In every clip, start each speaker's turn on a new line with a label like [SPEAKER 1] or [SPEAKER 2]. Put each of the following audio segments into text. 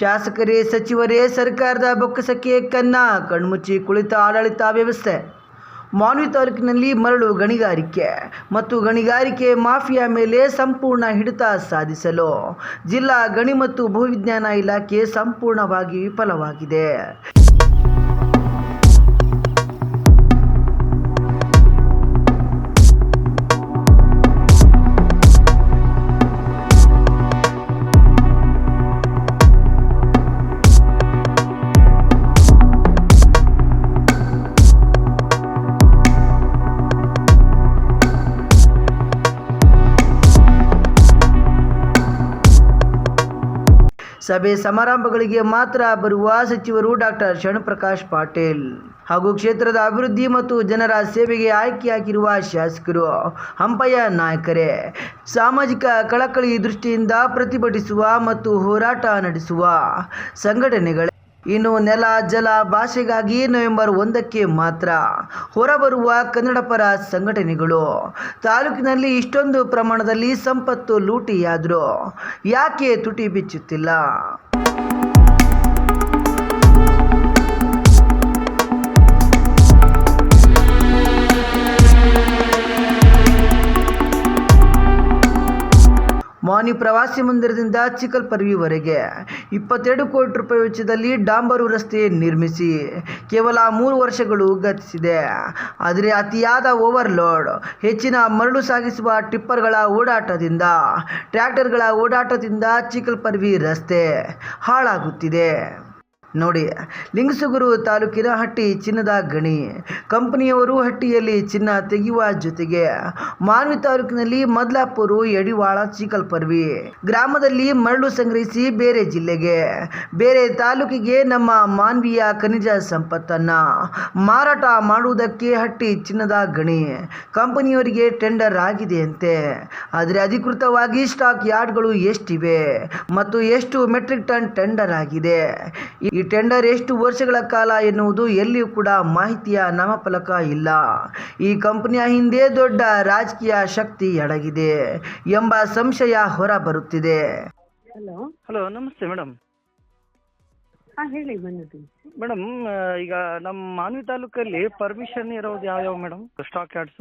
[SPEAKER 1] ಶಾಸಕರೇ, ಸಚಿವರೇ, ಸರ್ಕಾರದ ಬೊಕ್ಕಸಕ್ಕೆ ಕನ್ನ, ಕಣ್ಮುಚ್ಚಿ ಕುಳಿತ ಆಡಳಿತ ವ್ಯವಸ್ಥೆ. ಮಾನ್ವಿ ತಾಲೂಕಿನಲ್ಲಿ ಮರಳು ಗಣಿಗಾರಿಕೆ ಮತ್ತು ಗಣಿಗಾರಿಕೆ ಮಾಫಿಯಾ ಮೇಲೆ ಸಂಪೂರ್ಣ ಹಿಡಿತ ಸಾಧಿಸಲು ಜಿಲ್ಲಾ ಗಣಿ ಮತ್ತು ಭೂವಿಜ್ಞಾನ ಇಲಾಖೆ ಸಂಪೂರ್ಣವಾಗಿ ವಿಫಲವಾಗಿದೆ. ಸಭೆ ಸಮಾರಂಭಗಳಿಗೆ ಮಾತ್ರ ಬರುವ ಸಚಿವರು ಡಾಕ್ಟರ್ ಶರಣಪ್ರಕಾಶ್ ಪಾಟೀಲ್. ಹಾಗೂ ಕ್ಷೇತ್ರದ ಅಭಿವೃದ್ಧಿ ಮತ್ತು ಜನರ ಸೇವೆಗೆ ಆಯ್ಕೆಯಾಗಿರುವ ಶಾಸಕರು ಹಂಪಯ್ಯ ನಾಯಕರೇ, ಸಾಮಾಜಿಕ ಕಳಕಳಿ ದೃಷ್ಟಿಯಿಂದ ಪ್ರತಿಭಟಿಸುವ ಮತ್ತು ಹೋರಾಟ ನಡೆಸುವ ಸಂಘಟನೆಗಳೇ ಇನ್ನು ನೆಲ ಜಲ ಭಾಷೆಗಾಗಿ ನವೆಂಬರ್ ಒಂದಕ್ಕೆ ಮಾತ್ರ ಹೊರಬರುವ ಕನ್ನಡ ಪರ ಸಂಘಟನೆಗಳು. ತಾಲೂಕಿನಲ್ಲಿ ಇಷ್ಟೊಂದು ಪ್ರಮಾಣದಲ್ಲಿ ಸಂಪತ್ತು ಲೂಟಿಯಾದರೂ. ಯಾಕೆ ತುಟಿ ಬಿಚ್ಚುತ್ತಿಲ್ಲ? ಮಾನಿ ಪ್ರವಾಸಿ ಮಂದಿರದಿಂದ ಚಿಕ್ಕಲ್ಪರ್ವಿವರೆಗೆ ಇಪ್ಪತ್ತೆರಡು ಕೋಟಿ ರೂಪಾಯಿ ವೆಚ್ಚದಲ್ಲಿ ಡಾಂಬರು ರಸ್ತೆ ನಿರ್ಮಿಸಿ ಕೇವಲ ಮೂರು ವರ್ಷಗಳು ಗತಿಸಿದೆ. ಆದರೆ ಅತಿಯಾದ ಓವರ್ಲೋಡ್, ಹೆಚ್ಚಿನ ಮರಳು ಸಾಗಿಸುವ ಟಿಪ್ಪರ್ಗಳ ಓಡಾಟದಿಂದ, ಟ್ರ್ಯಾಕ್ಟರ್ಗಳ ಓಡಾಟದಿಂದ ಚಿಕ್ಕಲ್ಪರ್ವಿ ರಸ್ತೆ ಹಾಳಾಗುತ್ತಿದೆ. ನೋಡಿ, ಲಿಂಗಸುಗುರು ತಾಲೂಕಿನ ಹಟ್ಟಿ ಚಿನ್ನದ ಗಣಿ. ಕಂಪನಿಯವರು ಹಟ್ಟಿಯಲ್ಲಿ ಚಿನ್ನ ತೆಗೆಯುವ ಜೊತೆಗೆ ಮಾನ್ವಿ ತಾಲೂಕಿನಲ್ಲಿ ಮದ್ಲಾಪುರು, ಯಡಿವಾಳ ಚೀಕಲ್ಪರ್ವಿ ಗ್ರಾಮದಲ್ಲಿ ಮರಳು ಸಂಗ್ರಹಿಸಿ ಬೇರೆ ಜಿಲ್ಲೆಗೆ. ಬೇರೆ ತಾಲೂಕಿಗೆ ನಮ್ಮ ಮಾನ್ವಿಯ ಖನಿಜ ಸಂಪತ್ತನ್ನ ಮಾರಾಟ ಮಾಡುವುದಕ್ಕೆ ಹಟ್ಟಿ ಚಿನ್ನದ ಗಣಿ. ಕಂಪನಿಯವರಿಗೆ ಟೆಂಡರ್ ಆಗಿದೆಯಂತೆ. ಆದರೆ ಅಧಿಕೃತವಾಗಿ ಸ್ಟಾಕ್ ಯಾರ್ಡ್ಗಳು ಎಷ್ಟಿವೆ ಮತ್ತು ಎಷ್ಟು ಮೆಟ್ರಿಕ್ ಟನ್ ಟೆಂಡರ್ ಆಗಿದೆ? ಈ ಟೆಂಡರ್ ಎಷ್ಟು ವರ್ಷಗಳ ಕಾಲ ಎನ್ನುವುದು ಎಲ್ಲಿಯೂ ಕೂಡ ಮಾಹಿತಿಯ ನಾಮಫಲಕ ಇಲ್ಲ. ಈ ಕಂಪನಿಯ ಹಿಂದೆ ದೊಡ್ಡ ರಾಜಕೀಯ ಶಕ್ತಿ ಅಡಗಿದೆ ಎಂಬ ಸಂಶಯ ಹೊರ ಬರುತ್ತಿದೆ
[SPEAKER 2] ಹಲೋ
[SPEAKER 3] ಹಲೋ ನಮಸ್ತೆ ಮೇಡಮ್
[SPEAKER 2] ಹಾಂ ಹೇಳಿ ಬಂದಿದ್ದೀನಿ
[SPEAKER 3] ಮೇಡಮ್ ಈಗ ನಮ್ಮ ಮಾನ್ವಿ ತಾಲೂಕಲ್ಲಿ ಪರ್ಮಿಷನ್ ಇರೋದು ಯಾವ ಯಾವ ಮೇಡಮ್ ಸ್ಟಾಕ್ ಯಾರ್ಡ್ಸ್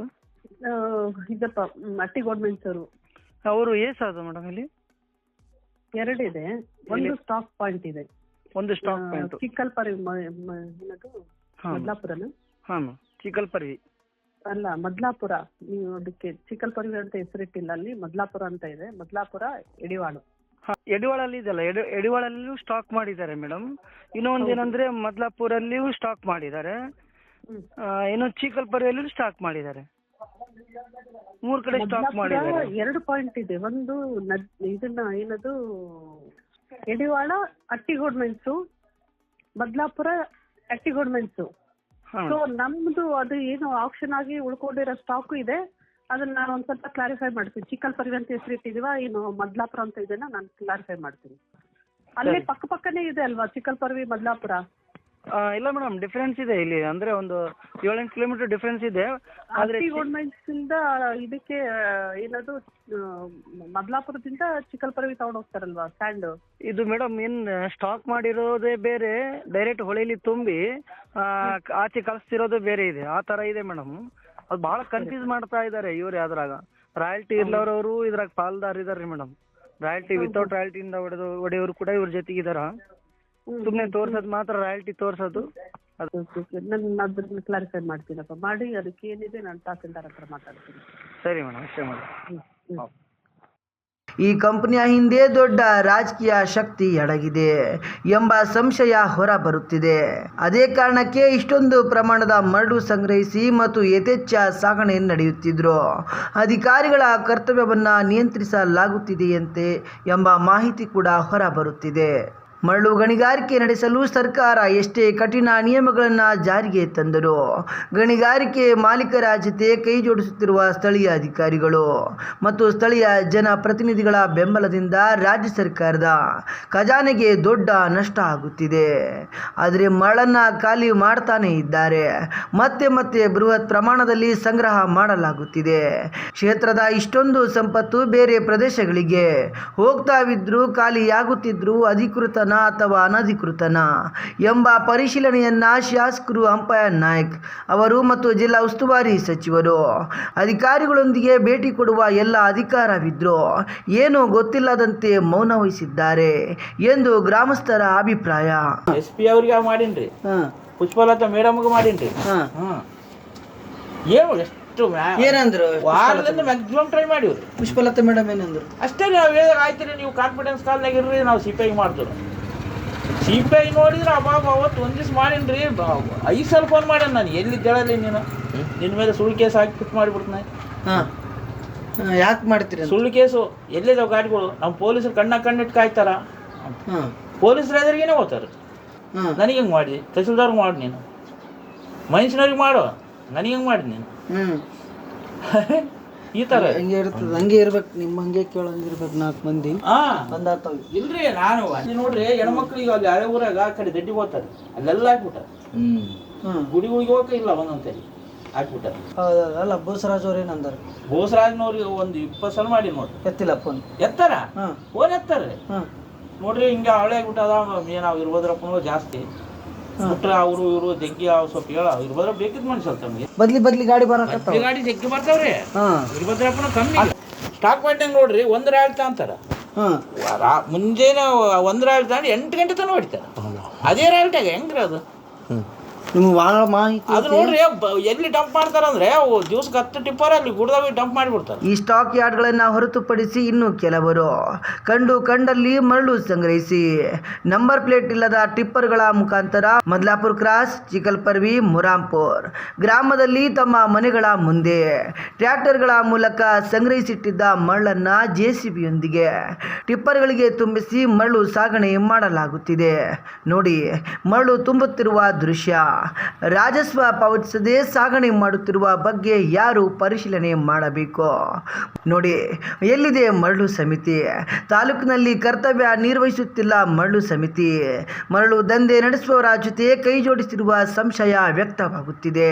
[SPEAKER 2] ಇದಪ್ಪ ಅಟ್ಟಿ ಗೋಡ್ಮೆಂಟ್ಸ್ ಅವರು
[SPEAKER 3] ಅವರು ಏಸ್ ಅದು ಮೇಡಮ್ ಇಲ್ಲಿ?
[SPEAKER 2] ಎರಡಿದೆ. ಒಂದು ಸ್ಟಾಕ್ ಪಾಯಿಂಟ್ ಇದೆ.
[SPEAKER 3] ಒಂದು ಸ್ಟಾಕ್ ಪಾಯಿಂಟ್
[SPEAKER 2] ಚಿಕ್ಕಲ್ಪರಿ ಮದ್ಲಾಪುರನ?
[SPEAKER 3] ಹಾಂ
[SPEAKER 2] ಅಲ್ಲ ಮದ್ಲಾಪುರ. ನೀವು ಅದಕ್ಕೆ ಚಿಕ್ಕಲ್ಪರಿ ಅಂತ ಹೆಸರಿಟ್ಟಿಲ್ಲ ಅಲ್ಲಿ. ಮದ್ಲಾಪುರ ಅಂತ ಇದೆ. ಮದ್ಲಾಪುರ ಎಡಿವಾಳು.
[SPEAKER 3] ಎಡಿವಾಳಲ್ಲಿ ಇದೆಲ್ಲ. ಎಡಿ ಎಡಿವಾಳಲ್ಲಿಯೂ ಸ್ಟಾಕ್ ಮಾಡಿದ್ದಾರೆ ಮೇಡಮ್ ಇನ್ನೊಂದು ಏನಂದ್ರೆ ಮದ್ಲಾಪುರಲ್ಲಿಯೂ ಸ್ಟಾಕ್ ಮಾಡಿದ್ದಾರೆ. ಇನ್ನು ಚಿಕ್ಕಲ್ಪರ್ವಿಯಲ್ಲೂ ಸ್ಟಾಕ್ ಮಾಡಿದ್ದಾರೆ. ಮೂರ್ ಕಡೆ ಸ್ಟಾಕ್ ಮಾಡಿದ್ದಾರೆ.
[SPEAKER 2] ಎರಡು ಪಾಯಿಂಟ್ ಇದೆ. ಒಂದು ಇದನ್ನ ಏನದು? ಎಡಿವಾಳ ಅಟ್ಟಿ ಮೆಣಸು ಬದ್ಲಾಪುರ ಅಟ್ಟಿ ಗೋಡ್ಮೆಂಟ್ಸು
[SPEAKER 3] ಹಾಂ
[SPEAKER 2] ಸೊ ನಮ್ದು ಅದು ಏನು ಆಪ್ಷನ್ ಆಗಿ ಉಳ್ಕೊಂಡಿರೋ ಸ್ಟಾಕು ಇದೆ. ಅದನ್ನ ನಾನು ಒಂದ್ ಸ್ವಲ್ಪ ಕ್ಲಾರಿಫೈ ಮಾಡ್ತೀನಿ. ಚಿಕ್ಕಲ್ ಪರಿವೆ ಅಂತ ಹೆಸರಿಟ್ಟಿದೀವ ಏನು ಮದ್ಲಾಪುರ ಅಂತ ಇದೆನಾ ನಾನು ಕ್ಲಾರಿಫೈ ಮಾಡ್ತೀನಿ. ಅಲ್ಲೇ. ಪಕ್ಕ ಪಕ್ಕನೇ ಇದೆ ಅಲ್ವಾ ಚಿಕ್ಕಲ್ ಪರ್ವಿ ಮದ್ಲಾಪುರ?
[SPEAKER 3] ಇಲ್ಲ ಮೇಡಮ್ ಡಿಫರೆನ್ಸ್ ಇದೆ ಇಲ್ಲಿ. ಅಂದ್ರೆ ಒಂದು ಏಳೆಂಟು ಕಿಲೋಮೀಟರ್ ಡಿಫರೆನ್ಸ್ ಇದೆ. ಆದ್ರೆ
[SPEAKER 2] ಇಂದ ಇದಕ್ಕೆ ಆ, ಏನದು ಆ, ಮದ್ಲಾಪುರದಿಂದ ಚಿಕ್ಕಲ್ ತಗೊಂಡು ಹೋಗ್ತಾರಲ್ವಾ ಸ್ಟ್ಯಾಂಡ್
[SPEAKER 3] ಇದು ಮೇಡಮ್ ಇನ್ ಸ್ಟಾಕ್ ಮಾಡಿರೋದೇ ಬೇರೆ ಡೈರೆಕ್ಟ್ ಹೊಳೆಯಲ್ಲಿ ತುಂಬಿ ಆ, ಆಚೆ ಕಳಿಸ್ತಿರೋದು ಬೇರೆ ಇದೆ. ಆ ತರ ಇದೆ ಮೇಡಮ್. ಅದು ಬಹಳ ಕನ್ಫ್ಯೂಸ್ ಮಾಡ್ತಾ ಇದ್ದಾರೆ ಇವ್ರು ಅದ್ರಾಗ. ರಾಯಲ್ಟಿ ಇಲ್ಲವರವರು ಇದ್ರಾಗ ಪಾಲ್ದಾರ್ ಇದಾರೆ ಮೇಡಮ್. ರಾಯಲ್ಟಿ ವಿತೌಟ್ ರಾಯಲ್ಟಿಯಿಂದ ಒಡೆದು ಹೊಡೆಯವರು ಕೂಡ ಇವ್ರ ಜೊತೆಗೆ ಇದಾರ. ಸುಮ್ನೆ ತೋರ್ಸೋದು ಮಾತ್ರ ರಾಯಲ್ಟಿ ತೋರ್ಸೋದು. ಅದು
[SPEAKER 2] ನಾನು ಅದನ್ನ ಕ್ಲಾರಿಫೈ ಮಾಡ್ತೀನಪ್ಪ. ಮಾಡಿ ಅದಕ್ಕೆ ಏನಿದೆ ನಾನು ತಹಸೀಲ್ದಾರ್ ಹತ್ರ ಮಾತಾಡ್ತೀನಿ.
[SPEAKER 3] ಸರಿ ಮೇಡಮ್ ಅಷ್ಟೇ ಮೇಡಮ್
[SPEAKER 1] ಈ ಕಂಪನಿಯ ಹಿಂದೆ ದೊಡ್ಡ ರಾಜಕೀಯ ಶಕ್ತಿ ಅಡಗಿದೆ ಎಂಬ ಸಂಶಯ ಹೊರ ಬರುತ್ತಿದೆ ಅದೇ ಕಾರಣಕ್ಕೆ ಇಷ್ಟೊಂದು ಪ್ರಮಾಣದ ಮರಳು ಸಂಗ್ರಹಿಸಿ ಮತ್ತು ಯಥೇಚ್ಛ ಸಾಗಣೆ ನಡೆಯುತ್ತಿದ್ರು. ಅಧಿಕಾರಿಗಳ ಕರ್ತವ್ಯವನ್ನ ನಿಯಂತ್ರಿಸಲಾಗುತ್ತಿದೆಯಂತೆ ಎಂಬ ಮಾಹಿತಿ ಕೂಡ ಹೊರ ಬರುತ್ತಿದೆ ಮರಳು ಗಣಿಗಾರಿಕೆ ನಡೆಸಲು ಸರ್ಕಾರ ಎಷ್ಟೇ ಕಠಿಣ ನಿಯಮಗಳನ್ನು ಜಾರಿಗೆ ತಂದರು ಗಣಿಗಾರಿಕೆ ಮಾಲೀಕರ ಜೊತೆ ಕೈ ಜೋಡಿಸುತ್ತಿರುವ ಸ್ಥಳೀಯ ಅಧಿಕಾರಿಗಳು ಮತ್ತು ಸ್ಥಳೀಯ ಜನಪ್ರತಿನಿಧಿಗಳ ಬೆಂಬಲದಿಂದ ರಾಜ್ಯ ಸರ್ಕಾರದ ಖಜಾನೆಗೆ ದೊಡ್ಡ ನಷ್ಟ ಆಗುತ್ತಿದೆ. ಆದರೆ ಮರಳನ್ನು ಖಾಲಿ ಮಾಡ್ತಾನೇ ಇದ್ದಾರೆ. ಮತ್ತೆ ಮತ್ತೆ ಬೃಹತ್ ಪ್ರಮಾಣದಲ್ಲಿ ಸಂಗ್ರಹ ಮಾಡಲಾಗುತ್ತಿದೆ. ಕ್ಷೇತ್ರದ ಇಷ್ಟೊಂದು ಸಂಪತ್ತು ಬೇರೆ ಪ್ರದೇಶಗಳಿಗೆ ಹೋಗ್ತಾವಿದ್ರು ಖಾಲಿಯಾಗುತ್ತಿದ್ರು ಅಧಿಕೃತ ಅಧಿಕೃತನ ಅಥವಾ ಅನಧಿಕೃತನ ಎಂಬ ಪರಿಶೀಲನೆಯನ್ನ ಶಾಸಕರು ಅಂಪಯ ನಾಯ್ಕ್ ಅವರು ಮತ್ತು ಜಿಲ್ಲಾ ಉಸ್ತುವಾರಿ ಸಚಿವರು ಅಧಿಕಾರಿಗಳೊಂದಿಗೆ ಭೇಟಿ ಕೊಡುವ ಎಲ್ಲ ಅಧಿಕಾರವಿದ್ರು ಏನು ಗೊತ್ತಿಲ್ಲದಂತೆ ಮೌನ ವಹಿಸಿದ್ದಾರೆ ಎಂದು ಗ್ರಾಮಸ್ಥರ ಅಭಿಪ್ರಾಯ.
[SPEAKER 4] ಎಸ್ ಪಿ ಅವ್ರಿಗೆ ಮಾಡೀನ್ರಿ. ಪುಷ್ಪಲತಾ ಮೇಡಮ್ಗೆ ಮಾಡೀನ್ರಿ. ಏನು ಎಷ್ಟು
[SPEAKER 1] ಏನಂದ್ರು?
[SPEAKER 4] ವಾರದಿಂದ ಮ್ಯಾಕ್ಸಿಮಮ್ ಟ್ರೈ ಮಾಡಿವ್ರಿ.
[SPEAKER 1] ಪುಷ್ಪಲತಾ ಮೇಡಮ್ ಏನಂದ್ರು?
[SPEAKER 4] ಅಷ್ಟೇ ನಾವು ಹೇಳಿದಾಗ ಆಯ್ತು ನೀವು ಕಾನ್ಫಿಡೆನ್ಸ್ ಕಾಲ್ನಾಗ ಇರ್ರಿ ನಾವು ಸಿಪಿಐ ಪಿ ಮಾಡ್ತೀವಿ ಸಿ ಪಿ ಐ ನೋಡಿದ್ರೆ ಅವಾಗ ಅವತ್ತು ಒಂದು ದಿವ್ಸ ರೀ ಐದು ಸಲ ಫೋನ್ ಮಾಡ್ಯಾನ ನಾನು. ಎಲ್ಲಿ ಹೇಳಲಿ ನೀನು? ನಿನ್ನ ಮೇಲೆ ಸುಳ್ಳು ಕೇಸ್ ಹಾಕಿ ಫಿಟ್ ಮಾಡಿಬಿಡ್ತಾನೆ
[SPEAKER 1] ಹಾಂ. ಯಾಕೆ ಮಾಡ್ತೀರಿ
[SPEAKER 4] ಸುಳ್ಳು ಕೇಸು. ಎಲ್ಲಿದ್ದಾವೆ ಗಾಡಿಗಳು? ನಮ್ಮ ಪೊಲೀಸರು ಕಣ್ಣ ಕಣ್ಣಿಟ್ಟು ಕಾಯ್ತಾರ. ಪೊಲೀಸರು ಎದುರಿಗೇನೆ
[SPEAKER 1] ಓದ್ತಾರೆ
[SPEAKER 4] ನನಗೆ ಹೆಂಗೆ ಮಾಡಿ ತಹಸೀಲ್ದಾರ್ಗೆ ಮಾಡಿ ನೀನು. ಮನುಷ್ಯನವ್ರಿಗೆ ಮಾಡು. ನನಗೆ ಹೆಂಗ್ ಮಾಡಿ ನೀನು?
[SPEAKER 1] ಹ್ಞೂ
[SPEAKER 4] ಈ ಥರ
[SPEAKER 1] ಹಂಗೆ ಇರ್ತದೆ. ಹಂಗೆ ಇರ್ಬೇಕು. ನಿಮ್ಮ ಹಂಗೆ ಕೇಳಂಗೆ ಇರ್ಬೇಕು ನಾಲ್ಕು ಮಂದಿ.
[SPEAKER 4] ಹಾಂ
[SPEAKER 1] ಬಂದಾತವ್
[SPEAKER 4] ಇಲ್ರಿ ನಾನು ಅಲ್ಲಿ ನೋಡ್ರಿ ಹೆಣ್ಮಕ್ಳಿಗೆ ಅಲ್ಲಿ ಹಳೆ ಊರಾಗ ಆ ಕಡೆ ದಡ್ಡಿ ಹೋಗ್ತಾರೆ. ಅಲ್ಲೆಲ್ಲ ಹಾಕ್ಬಿಟ್ಟಾರೆ
[SPEAKER 1] ಹ್ಞೂ
[SPEAKER 4] ಗುಡಿಗಳಿಗೆ ಹೋಗಕ್ಕೆ ಇಲ್ಲ ಒಂದೊಂದ್ಸರಿ. ಹಾಕ್ಬಿಟ್ಟಾರೆ
[SPEAKER 1] ಹೌದಲ್ಲ ಬೋಸರಾಜ್ ಅವ್ರು ಏನಂದಾರ
[SPEAKER 4] ಬೋಸರಾಜ್ನವ್ರಿಗೆ ಒಂದು ಇಪ್ಪತ್ತು ಸಲ ಮಾಡಿ ನೋಡ್ರಿ.
[SPEAKER 1] ಎತ್ತಿಲ್ಲ ಫೋನ್
[SPEAKER 4] ಎತ್ತಾರ? ಫೋನ್ ಎತ್ತಾರೆ ನೋಡ್ರಿ ಹಿಂಗೆ ಹಳೆ ಆಗ್ಬಿಟ್ಟದ ಏನಾವ್ ಇರ್ಬೋದ್ರಪ್ಪನೂ ಜಾಸ್ತಿ. ಬಿಟ್ರೆ ಅವರು ಇವರು ಜಗ್ಗಿ ಅವ್ ಸ್ವಲ್ಪ ಹೇಳ ಇರ್ಬೋದ್ರ ಬೇಕಿದ್ ಮನುಷ್ಯ ತಮಗೆ.
[SPEAKER 1] ಬದ್ಲಿ ಬದ್ಲಿ ಗಾಡಿ ಬರಕತ್ತಾವ.
[SPEAKER 4] ಗಾಡಿ ಜಗ್ಗಿ ಬರ್ತಾವ್ರಿ.
[SPEAKER 1] ಹಾಂ.
[SPEAKER 4] ಇರ್ಬೋದ್ರಪ್ಪನ ಕಮ್ಮಿ. ಸ್ಟಾಕ್ ಮಾಡ್ದಂಗೆ ನೋಡ್ರಿ ಒಂದರ ಆಳ್ತಾ ಅಂತಾರ.
[SPEAKER 1] ಹಾಂ.
[SPEAKER 4] ರಾ- ಮುಂಜಾನೆ ಒಂದು ಆಳ್ತಾ ತಾಂಡಿ ಎಂಟು ಗಂಟೆ ತನಕ ಹೊಡಿತಾರೆ. ಅದೇ ರಾಲ್ಟಾಗ ಹೆಂಗ್ರಿ ಅದು?
[SPEAKER 1] ನಿಮ್ಗೆ ಭಾಳ ಮಾಹಿತಿ
[SPEAKER 4] ಅದು ನೋಡ್ರಿ ಬ- ಎಲ್ಲಿ ಡಂಪ್ ಮಾಡ್ತಾರಂದ್ರೆ ಅವು ದಿವ್ಸಕ್ಕೆ ಹತ್ತು ಟಿಪ್ಪರ್ ಅಲ್ಲಿ ಗುಡ್ದಾಗ ಡಂಪ್ ಮಾಡಿಬಿಡ್ತಾರೆ.
[SPEAKER 1] ಈ ಸ್ಟಾಕ್ ಯಾರ್ಡ್ಗಳನ್ನು ಹೊರತುಪಡಿಸಿ ಇನ್ನು ಕೆಲವರು. ಕಂಡು ಕಂಡಲ್ಲಿ ಮರಳು ಸಂಗ್ರಹಿಸಿ. ನಂಬರ್ ಪ್ಲೇಟ್ ಇಲ್ಲದ ಟಿಪ್ಪರ್ಗಳ ಮುಖಾಂತರ ಮದ್ಲಾಪುರ್ ಕ್ರಾಸ್ ಚಿಕಲ್ಪರ್ವಿ ಮುರಾಂಪುರ್ ಗ್ರಾಮದಲ್ಲಿ ತಮ್ಮ ಮನೆಗಳ ಮುಂದೆ ಟ್ರ್ಯಾಕ್ಟರ್ಗಳ ಮೂಲಕ ಸಂಗ್ರಹಿಸಿಟ್ಟಿದ್ದ ಮರಳನ್ನ ಜೆಸಿಬಿಯೊಂದಿಗೆ ಟಿಪ್ಪರ್ಗಳಿಗೆ ತುಂಬಿಸಿ ಮರಳು ಸಾಗಣೆ ಮಾಡಲಾಗುತ್ತಿದೆ. ನೋಡಿ ಮರಳು ತುಂಬುತ್ತಿರುವ ದೃಶ್ಯ. ರಾಜಸ್ವ ಪಾವತಿಸದೆ ಸಾಗಣೆ ಮಾಡುತ್ತಿರುವ ಬಗ್ಗೆ ಯಾರು ಪರಿಶೀಲನೆ ಮಾಡಬೇಕು? ನೋಡಿ, ಎಲ್ಲಿದೆ ಮರಳು ಸಮಿತಿ? ತಾಲೂಕಿನಲ್ಲಿ ಕರ್ತವ್ಯ ನಿರ್ವಹಿಸುತ್ತಿಲ್ಲ ಮರಳು ಸಮಿತಿ. ಮರಳು ದಂಧೆ ನಡೆಸುವವರ ಜೊತೆ ಕೈ ಜೋಡಿಸಿರುವ ಸಂಶಯ ವ್ಯಕ್ತವಾಗುತ್ತಿದೆ.